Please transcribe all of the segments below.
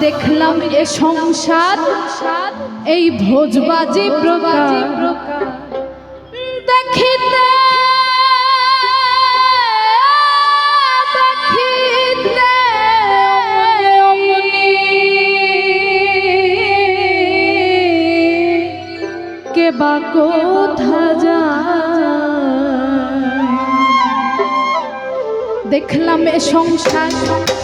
দেখলাম এ সংসার এই ভোজবাজি প্রকার। দেখিতে যা দেখলাম এ সংসার।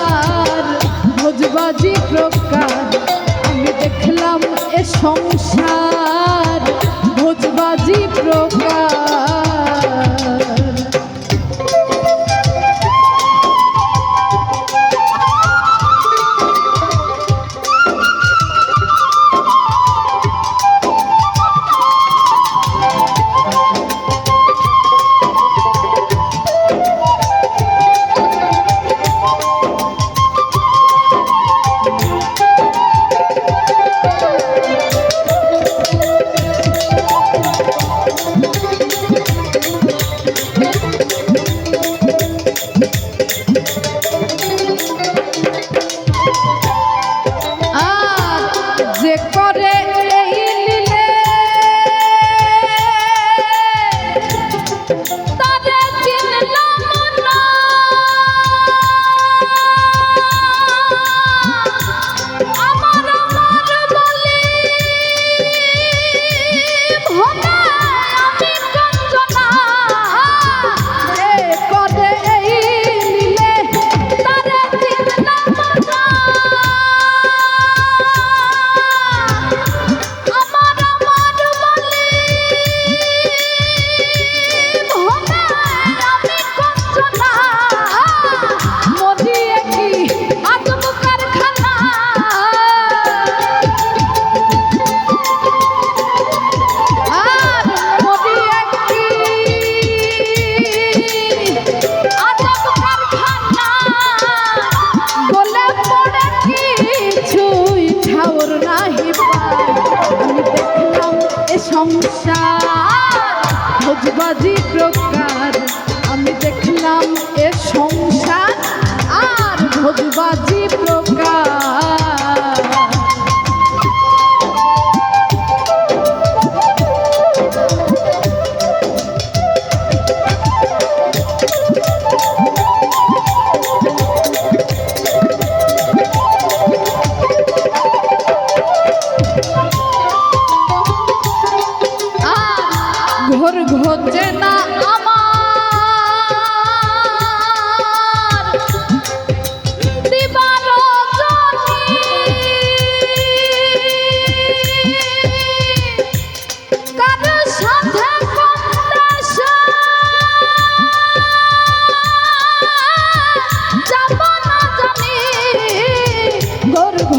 রক্ষা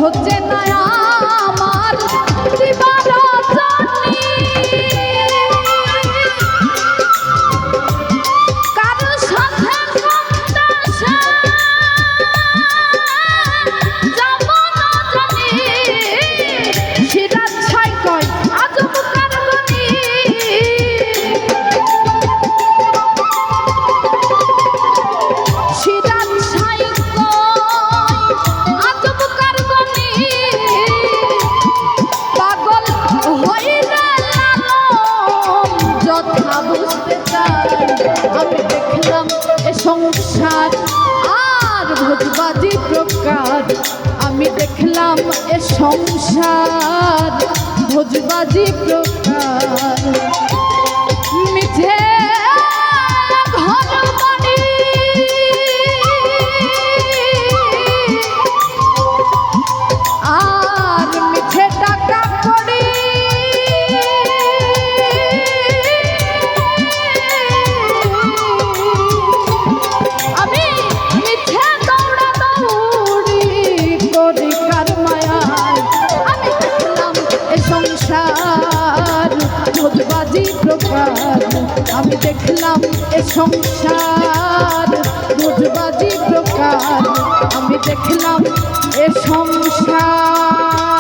হচ্ছে সংসার আর ভোজবাজি প্রকার। আমি দেখলাম এ সংসার ভোজবাজি প্রকার। সংসার ভোজবাজি প্রকার। আমি দেখলাম এ সংসার ভোজবাজি প্রকার। আমি দেখলাম এ সংসার।